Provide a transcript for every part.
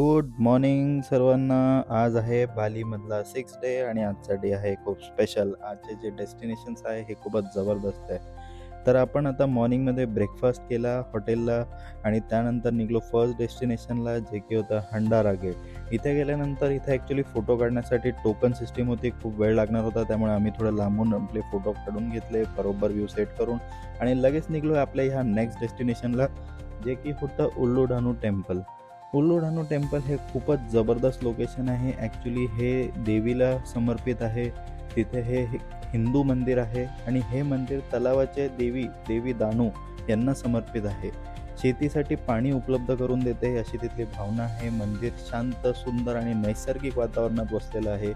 Good morning सर्वांना. आज आहे बालीमधला सिक्स डे आणि आजचा डे आहे खूप स्पेशल आजचे जे डेस्टिनेशन्स आहे हे खूपच जबरदस्त आहे. तर आपण आता मॉर्निंगमध्ये ब्रेकफास्ट केला हॉटेलला आणि त्यानंतर निघलो फर्स्ट डेस्टिनेशनला जे की होतं हंडारा गेट इथे गेल्यानंतर इथे ॲक्च्युली फोटो काढण्यासाठी टोकन सिस्टीम होती खूप वेळ लागणार होता त्यामुळे आम्ही थोडं लांबून आपले फोटो काढून घेतले बरोबर व्ह्यू सेट करून आणि लगेच निघलो आपल्या ह्या नेक्स्ट डेस्टिनेशनला जे की होतं उल्लूढानू टेम्पल उल्लू टेम्पल हे खूपच जबरदस्त लोकेशन आहे. ॲक्च्युली हे देवीला समर्पित आहे. तिथे हे हे हिंदू मंदिर आहे आणि हे मंदिर तलावाचे देवी देवी दानू यांना समर्पित आहे. शेतीसाठी पाणी उपलब्ध करून देते अशी तिथली भावना आहे. मंदिर शांत सुंदर आणि नैसर्गिक वातावरणात वसलेलं आहे.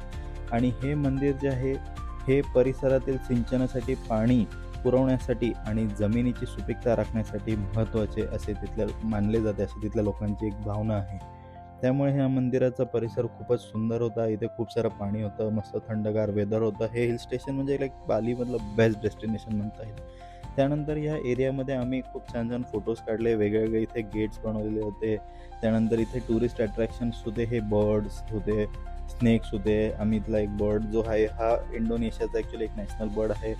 आणि हे मंदिर जे आहे हे परिसरातील सिंचनासाठी पाणी पुरवण्यासाठी आणि जमिनीची सुपीकता राखण्यासाठी महत्त्वाचे असे तिथल्या मानले जाते अशी तिथल्या लोकांची एक भावना आहे. त्यामुळे ह्या मंदिराचा परिसर खूपच सुंदर होता. इथे खूप सारं पाणी होतं मस्त थंडगार वेदर होतं. हे हिल स्टेशन म्हणजे लाईक बालीमधलं बेस्ट डेस्टिनेशन म्हणता येईल. त्यानंतर ह्या एरियामध्ये आम्ही खूप छान छान फोटोज काढले. वेगवेगळे इथे गेट्स बनवलेले होते. त्यानंतर इथे टुरिस्ट अट्रॅक्शन्स होते. हे बर्ड्स होते स्नेक्स होते. आम्ही इथला एक बर्ड जो आहे हा इंडोनेशियाचा ॲक्च्युली एक नॅशनल बर्ड आहे.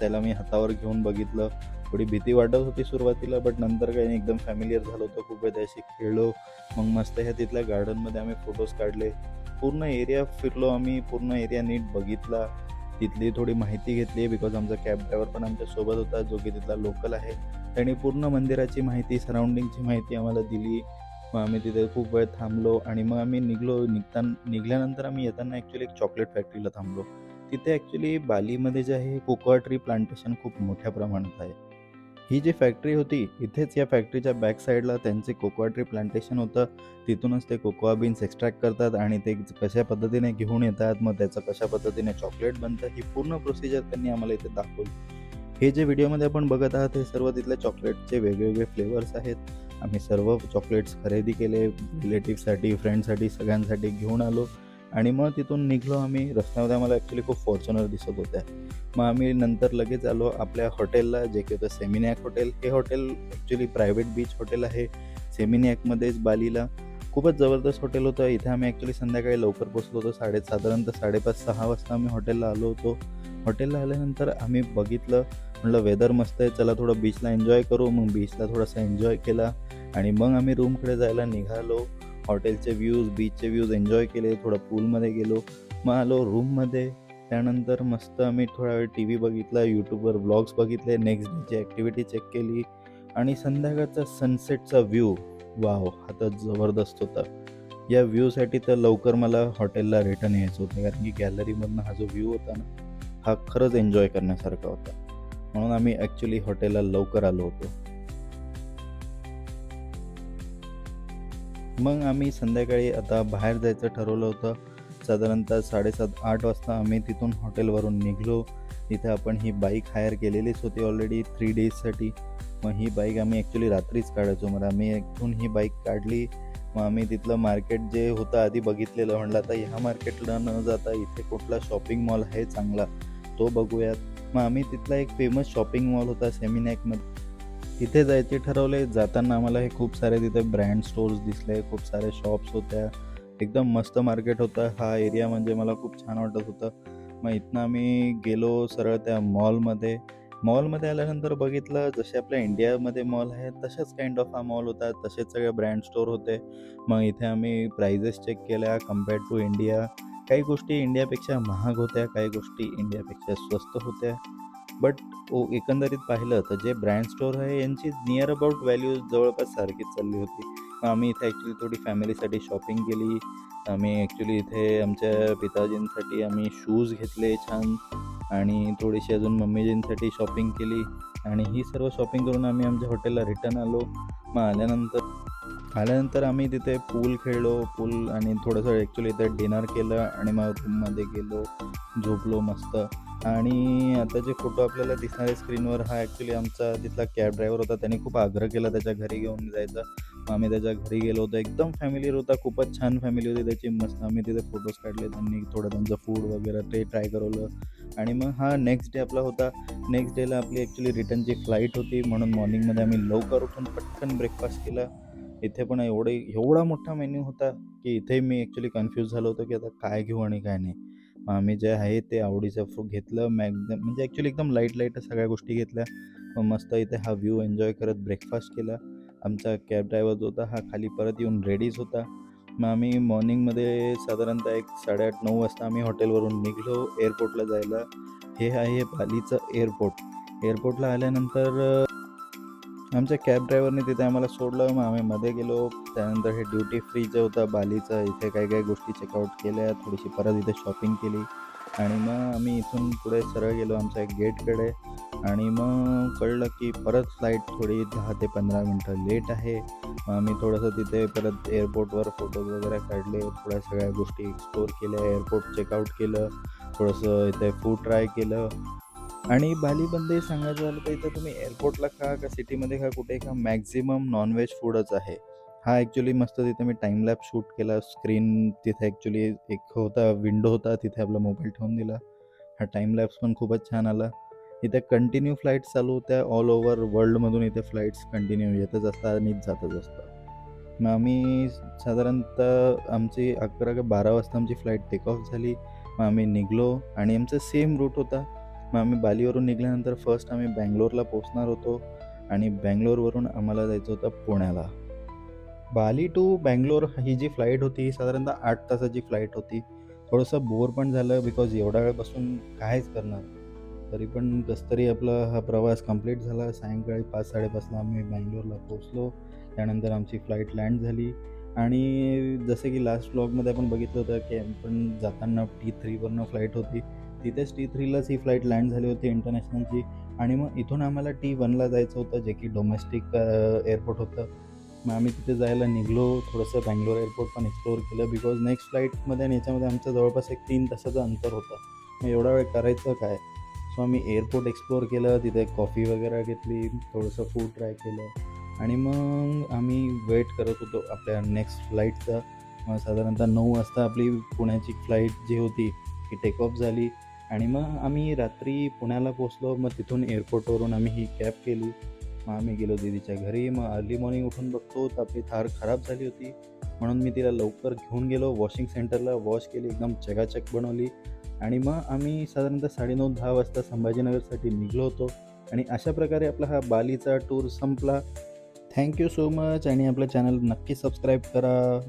त्याला मी हातावर घेऊन बघितलं. थोडी भीती वाटत होती सुरुवातीला बट नंतर काही नाही एकदम फॅमिलियर झालो होतं खूप वेळ त्याशी खेळलो मग मस्त ह्या तिथल्या गार्डनमध्ये आम्ही फोटोज काढले. पूर्ण एरिया फिरलो आम्ही पूर्ण एरिया नीट बघितला. तिथली थोडी माहिती घेतली बिकॉज आमचा कॅब ड्रायव्हर पण आमच्यासोबत होता जो की तिथला लोकल आहे. त्याने पूर्ण मंदिराची माहिती सराउंडिंगची माहिती आम्हाला दिली. मग आम्ही तिथे खूप वेळ थांबलो आणि मग आम्ही निघलो निघताना निघल्यानंतर आम्ही येताना ॲक्च्युली एक चॉकलेट फॅक्टरीला थांबलो. तिथे ॲक्च्युली बालीमध्ये जे आहे कोकोआ ट्री प्लांटेशन खूप मोठ्या प्रमाणात आहे. ही जी फॅक्टरी होती इथेच या फॅक्टरीच्या बॅक साईडला त्यांचे कोकोआ ट्री प्लांटेशन होतं. तिथूनच ते कोकोआ बीन्स एक्स्ट्रॅक्ट करतात आणि ते कशा पद्धतीने घेऊन येतात मग त्याचं कशा पद्धतीने चॉकलेट बनतं ही पूर्ण प्रोसिजर त्यांनी आम्हाला इथे दाखवली. हे जे व्हिडिओमध्ये आपण बघत आहात हे सर्व तिथल्या चॉकलेटचे वेगवेगळे फ्लेवर्स आहेत. आम्ही सर्व चॉकलेट्स खरेदी केले रिलेटिव्हसाठी फ्रेंडसाठी सगळ्यांसाठी घेऊन आलो. आणि मग तिथून निघलो आम्ही. रस्त्यामध्ये आम्हाला ॲक्च्युली खूप फॉर्च्युनर दिसत होत्या. मग आम्ही नंतर लगेच आलो आपल्या हॉटेलला जे की होतं सेमिनॅक हॉटेल हे hotel actually private beach hotel आहे. सेमिनॅकमध्येच बालीला. खूपच जबरदस्त हॉटेल होतं. इथे आम्ही ॲक्च्युली संध्याकाळी लवकर पोचलो होतो. साडे साधारणतः साडेपाच सहा वाजता आम्ही हॉटेलला आलो होतो. हॉटेलला आल्यानंतर आम्ही बघितलं. म्हटलं वेदर मस्त आहे. चला थोडं बीचला एन्जॉय करू. मग बीचला थोडासा एन्जॉय केला. आणि मग आम्ही रूमकडे जायला निघालो. हॉटेलचे व्ह्यूज बीचचे व्ह्यूज एन्जॉय केले थोडं पूलमध्ये गेलो. मग आलो रूममध्ये त्यानंतर मस्त आम्ही थोडा वेळ टी व्ही बघितला यूट्यूबवर ब्लॉग्स बघितले नेक्स्ट डेची ॲक्टिव्हिटी चेक केली. आणि संध्याकाळचा सनसेटचा व्ह्यू वाव हा तर जबरदस्त होता. या व्ह्यूसाठी तर लवकर मला हॉटेलला रिटर्न यायचं होतं कारण की गॅलरीमधनं हा जो व्ह्यू होता ना हा खरंच एन्जॉय करण्यासारखा होता. म्हणून आम्ही ॲक्च्युली हॉटेलला लवकर आलो होतो. मग आम्ही संध्याकाळी आता बाहेर जायचं ठरवलं होतं. साधारणतः साडेसात आठ वाजता आम्ही तिथून हॉटेलवरून निघलो. इथे आपण ही बाईक हायर केलेलीच होती ऑलरेडी थ्री डेजसाठी मग ही बाईक आम्ही ॲक्च्युली रात्रीच काढायचो. मग आम्ही इथून ही बाईक काढली. मग आम्ही तिथलं मार्केट जे होतं आधी बघितलेलं म्हणलं आता ह्या मार्केटला न जाता इथे कुठला शॉपिंग मॉल आहे चांगला तो बघूयात. मग आम्ही तिथला एक फेमस शॉपिंग मॉल होता सेमिनॅकमध्ये तिथे जायचे ठरवले. जाताना आम्हाला हे खूप सारे तिथे ब्रँड स्टोर्स दिसले खूप सारे शॉप्स होत्या. एकदम मस्त मार्केट होतं. हा एरिया म्हणजे मला खूप छान वाटत होतं. मग इथनं आम्ही गेलो सरळ त्या मॉलमध्ये मॉलमध्ये आल्यानंतर बघितलं जसे आपल्या इंडियामध्ये मॉल आहे तशाच काइंड ऑफ हा मॉल होता. तसेच सगळे ब्रँड स्टोर होते. मग इथे आम्ही प्राइजेस चेक केल्या कंपेअर टू इंडिया काही गोष्टी इंडियापेक्षा महाग होत्या काही गोष्टी इंडियापेक्षा स्वस्त होत्या. बट ओ एकंदरीत पाहिलं तर जे ब्रँड स्टोअर आहे यांची नियर अबाउट व्हॅल्यू जवळपास सारखीच चालली होती. मग आम्ही इथे ॲक्च्युली थोडी फॅमिलीसाठी शॉपिंग केली. आम्ही ॲक्च्युली इथे आमच्या पिताजींसाठी आम्ही शूज घेतले छान. आणि थोडीशी अजून मम्मीजींसाठी शॉपिंग केली. आणि ही सर्व शॉपिंग करून आम्ही आमच्या हॉटेलला रिटर्न आलो. मग आल्यानंतर आल्यानंतर आम्ही तिथे पूल खेळलो पूल आणि थोडंसं ॲक्च्युली इथे डिनर केलं आणि मग रूममध्ये गेलो झोपलो मस्त. आणि आता जे फोटो आपल्याला दिसणारे स्क्रीनवर हा ॲक्च्युली आमचा तिथला कॅब ड्रायव्हर होता. त्याने खूप आग्रह केला त्याच्या घरी घेऊन जायचा. आम्ही त्याच्या घरी गेलो होतो. एकदम फॅमिलीर होता. खूपच छान फॅमिली होती त्याची. मस्त आम्ही तिथे फोटोज काढले. त्यांनी थोडं त्यांचं फूड वगैरे ते ट्राय करवलं. आणि मग हा नेक्स्ट डे आपला होता. नेक्स्ट डेला आपली ॲक्च्युली रिटर्नची फ्लाईट होती. म्हणून मॉर्निंगमध्ये आम्ही लवकर उठून पटकन ब्रेकफास्ट केला. इथे पण एवढे एवढा मोठा मेन्यू होता की इथे मी ॲक्च्युली कन्फ्यूज झालो होतो की आता काय घेऊ आणि काय नाही. मग आम्ही जे आहे ते आवडीचं फ्रू घेतलं मॅग म्हणजे ॲक्च्युली एकदम लाइट लाइट सगळ्या गोष्टी घेतल्या. मग मस्त इथे हा व्ह्यू एन्जॉय करत ब्रेकफास्ट केला. आमचा कॅब ड्रायव्हर जो होता हा खाली परत येऊन रेडीच होता. मग आम्ही मॉर्निंगमध्ये साधारणतः एक साडेआठ नऊ वाजता आम्ही हॉटेलवरून निघलो एअरपोर्टला जायला. हे आहे बालीचं एअरपोर्ट एअरपोर्टला आल्यानंतर आमच्या कॅब ड्रायव्हरने तिथे आम्हाला सोडलं. मग आम्ही मध्ये गेलो. त्यानंतर हे ड्युटी फ्री जे होतं बालीचं इथे काही काही गोष्टी चेकआउट केल्या. थोडीशी परत इथे शॉपिंग केली. आणि मग आम्ही इथून पुढे सरळ गेलो आमच्या गेटकडे. आणि मग कळलं की परत फ्लाईट थोडी दहा ते पंधरा मिनटं लेट आहे. मग आम्ही थोडंसं तिथे परत एअरपोर्टवर फोटोज वगैरे काढले. थोड्या सगळ्या गोष्टी एक्सप्लोर केल्या. एअरपोर्ट चेकआउट केलं. थोडंसं इथे फूड ट्राय केलं. आणि बालीमध्ये सांगायचं झालं तर इथं तुम्ही एअरपोर्टला खा का सिटीमध्ये खा कुठे खा मॅक्झिमम नॉनव्हेज फूडच आहे. हा ॲक्च्युली मस्त तिथे मी टाईम लॅब शूट केला स्क्रीन तिथे ॲक्च्युली एक होता विंडो होता तिथे आपला मोबाईल ठेवून दिला. हा टाईमलॅप्स पण खूपच छान आला. इथे कंटिन्यू फ्लाईट्स चालू होत्या ऑल ओव्हर वर्ल्डमधून इथे फ्लाईट्स कंटिन्यू येतच असतात आणि जातच असतात. मग आम्ही साधारणतः आमची अकरा का बारा वाजता आमची फ्लाईट टेक ऑफ झाली. मग आम्ही निघलो आणि आमचा सेम रूट होता. मग आम्ही बालीवरून निघाल्यानंतर फर्स्ट आम्ही बँगलोरला पोचणार होतो आणि बँगलोरवरून आम्हाला जायचं होतं पुण्याला. बाली टू बँगलोर ही जी फ्लाईट होती ही साधारणतः आठ तासाची फ्लाईट होती. थोडंसं बोर पण झालं बिकॉज एवढा वेळपासून कायच करणार तरी पण कसं तरी आपला हा प्रवास कंप्लीट झाला सायंकाळी पाच साडेपाचला आम्ही बँगलोरला पोचलो त्यानंतर आमची फ्लाईट लँड झाली आणि जसे की लास्ट ब्लॉगमध्ये आपण बघितलं होतं की आपण जाताना टी थ्रीवरनं फ्लाईट होती. तिथेच टी थ्रीलाच ही फ्लाईट लँड झाली होती इंटरनॅशनलची. आणि मग इथून आम्हाला टी वनला जायचं होतं जे की डोमेस्टिक एअरपोर्ट होतं. मग आम्ही तिथे जायला निघलो थोडंसं बँगलोर एअरपोर्ट पण एक्सप्लोअर केलं बिकॉज नेक्स्ट फ्लाईटमध्ये आणि याच्यामध्ये आमचं जवळपास एक तीन तासाचं अंतर होतं. मग एवढा वेळ करायचं काय? सो आम्ही एअरपोर्ट एक्सप्लोअर केलं तिथे कॉफी वगैरे घेतली थोडंसं फूड ट्राय केलं. आणि मग आम्ही वेट करत होतो आपल्या नेक्स्ट फ्लाईटचा मग साधारणतः नऊ वाजता आपली पुण्याची फ्लाईट जी होती ती टेक ऑफ झाली. आणि मग आम्ही रात्री पुण्याला पोचलो मग तिथून एअरपोर्टवरून आम्ही ही कॅब केली. मग आम्ही गेलो दीदीच्या घरी मग अर्ली मॉर्निंग उठून बघतो तर आपली थार खराब झाली होती. म्हणून मी तिला लवकर घेऊन गेलो वॉशिंग सेंटरला वॉश केली एकदम चकाचक बनवली. आणि मग आम्ही साधारणतः साडेनऊ दहा वाजता संभाजीनगरसाठी निघलो होतो. आणि अशा प्रकारे आपला हा बालीचा टूर संपला. थँक्यू सो मच आणि आपलं चॅनल नक्की सबस्क्राईब करा.